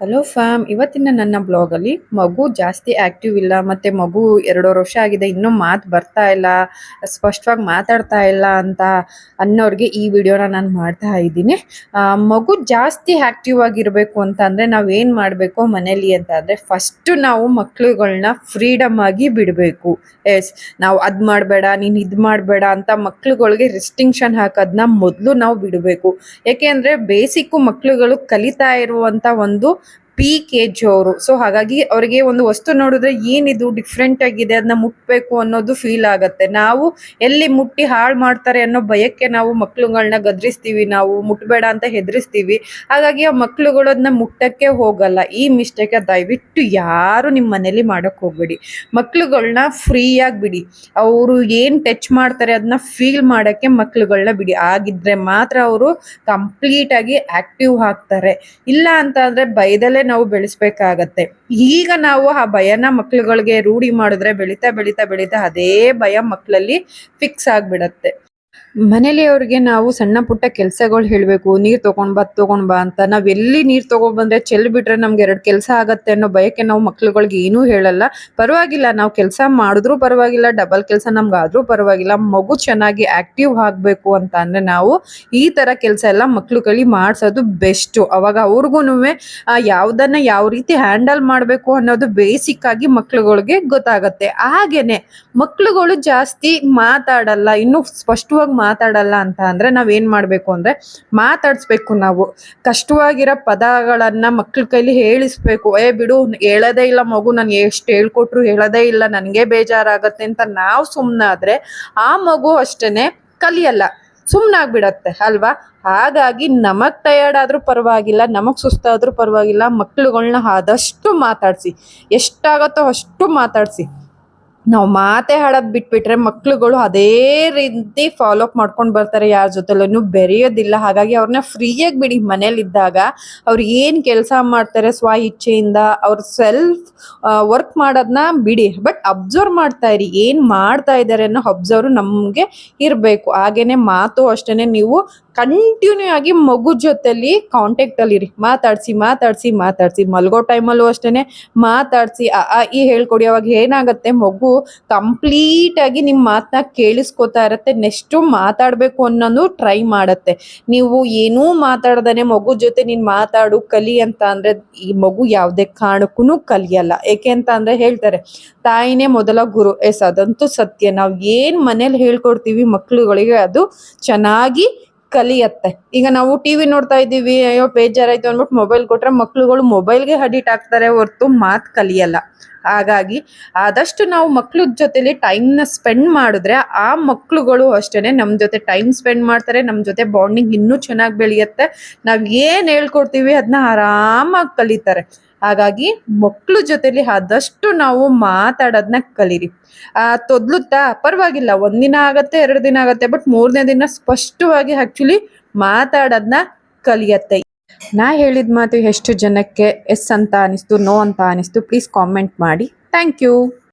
Hello fam ಇವತ್ತಿನ ನನ್ನ ಬ್ಲಾಗಲ್ಲಿ ಮಗು ಜಾಸ್ತಿ ಆಕ್ಟಿವ್ ಇಲ್ಲ, ಮತ್ತೆ ಮಗು ಎರಡೂವರೆ ವರ್ಷ ಆಗಿದೆ, ಇನ್ನೂ ಮಾತು ಬರ್ತಾ ಇಲ್ಲ, ಸ್ಪಷ್ಟವಾಗಿ ಮಾತಾಡ್ತಾ ಇಲ್ಲ ಅಂತ ಅನ್ನೋರಿಗೆ ಈ ವಿಡಿಯೋನ ನಾನು ಮಾಡ್ತಾ ಇದ್ದೀನಿ. ಮಗು ಜಾಸ್ತಿ ಆಕ್ಟಿವ್ ಆಗಿರಬೇಕು ಅಂತ ಅಂದರೆ ನಾವು ಏನು ಮಾಡಬೇಕು ಮನೇಲಿ ಅಂತ ಅಂದರೆ ಫಸ್ಟು ನಾವು ಮಕ್ಳುಗಳನ್ನ ಫ್ರೀಡಮ್ ಆಗಿ ಬಿಡಬೇಕು. ಎಸ್ ನಾವು ಅದು ಮಾಡಬೇಡ, ನೀನು ಇದು ಮಾಡಬೇಡ ಅಂತ ಮಕ್ಳುಗಳಿಗೆ ರೆಸ್ಟ್ರಿಕ್ಷನ್ ಹಾಕೋದನ್ನ ಮೊದಲು ನಾವು ಬಿಡಬೇಕು. ಯಾಕೆ ಅಂದರೆ ಬೇಸಿಕ್ಕು ಮಕ್ಳುಗಳು ಕಲಿತಾ ಇರುವಂಥ ಒಂದು ಪೀಕ್ ಜಿ ಅವರು ಸೊ ಹಾಗಾಗಿ ಅವರಿಗೆ ಒಂದು ವಸ್ತು ನೋಡಿದ್ರೆ ಏನಿದು ಡಿಫ್ರೆಂಟ್ ಆಗಿದೆ ಅದನ್ನ ಮುಟ್ಬೇಕು ಅನ್ನೋದು ಫೀಲ್ ಆಗತ್ತೆ. ನಾವು ಎಲ್ಲಿ ಮುಟ್ಟಿ ಹಾಳು ಮಾಡ್ತಾರೆ ಅನ್ನೋ ಭಯಕ್ಕೆ ನಾವು ಮಕ್ಳುಗಳನ್ನ ಗದರಿಸ್ತೀವಿ, ನಾವು ಮುಟ್ಬೇಡ ಅಂತ ಹೆದರಿಸ್ತೀವಿ. ಹಾಗಾಗಿ ಆ ಮಕ್ಳುಗಳು ಅದನ್ನ ಮುಟ್ಟಕ್ಕೆ ಹೋಗಲ್ಲ. ಈ ಮಿಸ್ಟೇಕ್ ದಯವಿಟ್ಟು ಯಾರು ನಿಮ್ಮ ಮನೇಲಿ ಮಾಡಕ್ ಹೋಗ್ಬೇಡಿ. ಮಕ್ಳುಗಳನ್ನ ಫ್ರೀಯಾಗಿ ಬಿಡಿ. ಅವರು ಏನು ಟಚ್ ಮಾಡ್ತಾರೆ ಅದನ್ನ ಫೀಲ್ ಮಾಡಕ್ಕೆ ಮಕ್ಳುಗಳನ್ನ ಬಿಡಿ. ಆಗಿದ್ರೆ ಮಾತ್ರ ಅವರು ಕಂಪ್ಲೀಟ್ ಆಗಿ ಆಕ್ಟಿವ್ ಆಗ್ತಾರೆ. ಇಲ್ಲ ಅಂತ ಅಂದ್ರೆ ನಾವು ಬೆಳೆಸ್ಬೇಕಾಗತ್ತೆ. ಈಗ ನಾವು ಆ ಭಯನ ಮಕ್ಳುಗಳಿಗೆ ರೂಢಿ ಮಾಡಿದ್ರೆ ಬೆಳೀತಾ ಬೆಳೀತಾ ಬೆಳೀತಾ ಅದೇ ಭಯ ಮಕ್ಕಳಲ್ಲಿ ಫಿಕ್ಸ್ ಆಗ್ಬಿಡತ್ತೆ. ಮನೇಲಿ ಅವ್ರಿಗೆ ನಾವು ಸಣ್ಣ ಪುಟ್ಟ ಕೆಲಸಗಳು ಹೇಳಬೇಕು, ನೀರು ತಗೊಂಡ್ ಬಾ ತಗೊಂಡ್ ಬಾ ಅಂತ. ನಾವ್ ಎಲ್ಲಿ ನೀರ್ ತಗೊಂಡ್ ಬಂದ್ರೆ ಚೆಲ್ ಬಿಟ್ರೆ ನಮ್ಗೆ ಎರಡು ಕೆಲಸ ಆಗತ್ತೆ ಅನ್ನೋ ಭಯಕ್ಕೆ ನಾವು ಮಕ್ಳುಗಳಿಗೆ ಏನೂ ಹೇಳಲ್ಲ. ಪರವಾಗಿಲ್ಲ, ನಾವು ಕೆಲಸ ಮಾಡಿದ್ರು ಪರವಾಗಿಲ್ಲ, ಡಬಲ್ ಕೆಲಸ ನಮ್ಗಾದ್ರೂ ಪರವಾಗಿಲ್ಲ, ಮಗು ಚೆನ್ನಾಗಿ ಆಕ್ಟಿವ್ ಆಗ್ಬೇಕು ಅಂತ ಅಂದ್ರೆ ನಾವು ಈ ತರ ಕೆಲಸ ಎಲ್ಲ ಮಕ್ಳು ಮಾಡಿಸೋದು ಮಾಡ್ಸೋದು ಬೆಸ್ಟ್. ಅವಾಗ ಅವ್ರಿಗೂ ಯಾವ್ದನ್ನ ಯಾವ ರೀತಿ ಹ್ಯಾಂಡಲ್ ಮಾಡಬೇಕು ಅನ್ನೋದು ಬೇಸಿಕ್ ಆಗಿ ಮಕ್ಳುಗಳಿಗೆ ಗೊತ್ತಾಗತ್ತೆ. ಹಾಗೇನೆ ಮಕ್ಳುಗಳು ಜಾಸ್ತಿ ಮಾತಾಡಲ್ಲ, ಇನ್ನು ಸ್ಪಷ್ಟವಾಗಿ ಮಾತಾಡಲ್ಲ ಅಂತ ಅಂದ್ರೆ ನಾವೇನು ಮಾಡ್ಬೇಕು ಅಂದ್ರೆ ಮಾತಾಡ್ಸ್ಬೇಕು ನಾವು. ಕಷ್ಟವಾಗಿರೋ ಪದಗಳನ್ನ ಮಕ್ಳ ಕೈಲಿ ಹೇಳಿಸ್ಬೇಕು. ಏ ಬಿಡು, ಹೇಳೋದೇ ಇಲ್ಲ ಮಗು, ನಾನು ಎಷ್ಟು ಹೇಳ್ಕೊಟ್ರು ಹೇಳೋದೇ ಇಲ್ಲ, ನನಗೆ ಬೇಜಾರಾಗತ್ತೆ ಅಂತ ನಾವು ಸುಮ್ಮನಾದ್ರೆ ಆ ಮಗು ಅಷ್ಟೇನೆ ಕಲಿಯಲ್ಲ. ಸುಮ್ಮನಾಗ್ಬಿಡತ್ತೆ ಅಲ್ವಾ? ಹಾಗಾಗಿ ನಮಗ್ ಟಯರ್ಡ್ ಆದ್ರೂ ಪರವಾಗಿಲ್ಲ, ನಮಗ್ ಸುಸ್ತಾದ್ರೂ ಪರವಾಗಿಲ್ಲ, ಮಕ್ಳುಗಳ್ನ ಆದಷ್ಟು ಮಾತಾಡ್ಸಿ. ಎಷ್ಟಾಗತ್ತೋ ಅಷ್ಟು ಮಾತಾಡ್ಸಿ. ನಾವು ಮಾತೆ ಹಾಡೋದ್ ಬಿಟ್ಬಿಟ್ರೆ ಮಕ್ಳುಗಳು ಅದೇ ರೀತಿ ಫಾಲೋ ಅಪ್ ಮಾಡ್ಕೊಂಡು ಬರ್ತಾರೆ ಯಾರ ಜೊತೆಲೂ. ಬೆರೆಯೋದಿಲ್ಲ. ಹಾಗಾಗಿ ಅವ್ರನ್ನ ಫ್ರೀಯಾಗಿ ಬಿಡಿ ಮನೇಲಿದ್ದಾಗ. ಅವ್ರು ಏನು ಕೆಲಸ ಮಾಡ್ತಾರೆ ಸ್ವ ಇಚ್ಛೆಯಿಂದ ಅವ್ರ ಸೆಲ್ಫ್ ವರ್ಕ್ ಮಾಡೋದನ್ನ ಬಿಡಿ. ಬಟ್ ಅಬ್ಸರ್ವ್ ಮಾಡ್ತಾ ಇರಿ. ಏನು ಮಾಡ್ತಾ ಇದ್ದಾರೆ ಅನ್ನೋ ಅಬ್ಸರ್ವ್ ನಮಗೆ ಇರಬೇಕು. ಹಾಗೇನೆ ಮಾತು ಅಷ್ಟೇನೆ ನೀವು ಕಂಟಿನ್ಯೂ ಆಗಿ ಮಗು ಜೊತೆಲಿ ಕಾಂಟ್ಯಾಕ್ಟ್ ಅಲ್ಲಿ ಇರಿ. ಮಾತಾಡ್ಸಿ ಮಾತಾಡ್ಸಿ ಮಾತಾಡ್ಸಿ. ಮಲ್ಗೋ ಟೈಮಲ್ಲೂ ಅಷ್ಟೇನೆ ಮಾತಾಡ್ಸಿ. ಆ, ಈ ಹೇಳ್ಕೊಡಿ. ಅವಾಗ ಏನಾಗುತ್ತೆ? ಮಗು ಕಂಪ್ಲೀಟ್ ಆಗಿ ನಿಮ್ಮ ಮಾತನ್ನ ಕೇಳಿಸ್ಕೊತಾ ಇರತ್ತೆ ನೆಕ್ಸ್ಟ್ ಮಾತಾಡ್ಬೇಕು ಅನ್ನೋದು ಟ್ರೈ ಮಾಡತ್ತೆ. ನೀವು ಏನೂ ಮಾತಾಡ್ದಾನೆ ಮಗು ಜೊತೆ ನೀನ್ ಮಾತಾಡು, ಕಲಿ ಅಂತ ಅಂದ್ರೆ ಈ ಮಗು ಯಾವ್ದೇ ಕಾರಣಕ್ಕೂ ಕಲಿಯಲ್ಲ. ಏಕೆ ಅಂತ ಅಂದ್ರೆ ಹೇಳ್ತಾರೆ, ತಾಯಿನೇ ಮೊದಲ ಗುರು. ಎಸ್, ಅದಂತೂ ಸತ್ಯ. ನಾವು ಏನ್ ಮನೇಲಿ ಹೇಳ್ಕೊಡ್ತೀವಿ ಮಕ್ಳುಗಳಿಗೆ ಅದು ಚೆನ್ನಾಗಿ ಕಲಿಯತ್ತೆ. ಈಗ ನಾವು ಟಿವಿ ನೋಡ್ತಾ ಇದ್ದೀವಿ, ಅಯ್ಯೋ ಬೇಜಾರಾಯ್ತು ಅಂದ್ಬಿಟ್ಟು ಮೊಬೈಲ್ ಕೊಟ್ರೆ ಮಕ್ಳುಗಳು ಮೊಬೈಲ್ಗೆ ಅಡಿಟ್ ಆಗ್ತಾರೆ ಹೊರ್ತು ಮಾತು ಕಲಿಯಲ್ಲ. ಹಾಗಾಗಿ ಆದಷ್ಟು ನಾವು ಮಕ್ಕಳ ಜೊತೆಲಿ ಟೈಮ್ನ ಸ್ಪೆಂಡ್ ಮಾಡಿದ್ರೆ ಆ ಮಕ್ಕಳುಗಳು ಅಷ್ಟೇನೆ ನಮ್ಮ ಜೊತೆ ಟೈಮ್ ಸ್ಪೆಂಡ್ ಮಾಡ್ತಾರೆ ನಮ್ಮ ಜೊತೆ ಬಾಂಡಿಂಗ್ ಇನ್ನೂ ಚೆನ್ನಾಗಿ ಬೆಳೆಯುತ್ತೆ. ನಾವು ಏನು ಹೇಳ್ಕೊಡ್ತೀವಿ ಅದನ್ನ ಆರಾಮಾಗಿ ಕಲಿತಾರೆ. ಹಾಗಾಗಿ ಮಕ್ಕಳ ಜೊತೆಲಿ ಆದಷ್ಟು ನಾವು ಮಾತಾಡೋದನ್ನ ಕಲೀರಿ. ತೊದ್ಲುತ್ತಾ? ಪರವಾಗಿಲ್ಲ, ಒಂದಿನ ಆಗತ್ತೆ, ಎರಡು ದಿನ ಆಗತ್ತೆ ಬಟ್ ಮೂರನೇ ದಿನ ಸ್ಪಷ್ಟವಾಗಿ ಆಕ್ಚುಲಿ ಮಾತಾಡೋದನ್ನ ಕಲಿಯತ್ತೆ. ನಾ ಹೇಳಿದ ಮಾತು ಎಷ್ಟು ಜನಕ್ಕೆ ಎಸ್ ಅಂತ ಅನಿಸ್ತು, ನೋ ಅಂತ ಅನಿಸ್ತು ಪ್ಲೀಸ್ ಕಾಮೆಂಟ್ ಮಾಡಿ. Thank you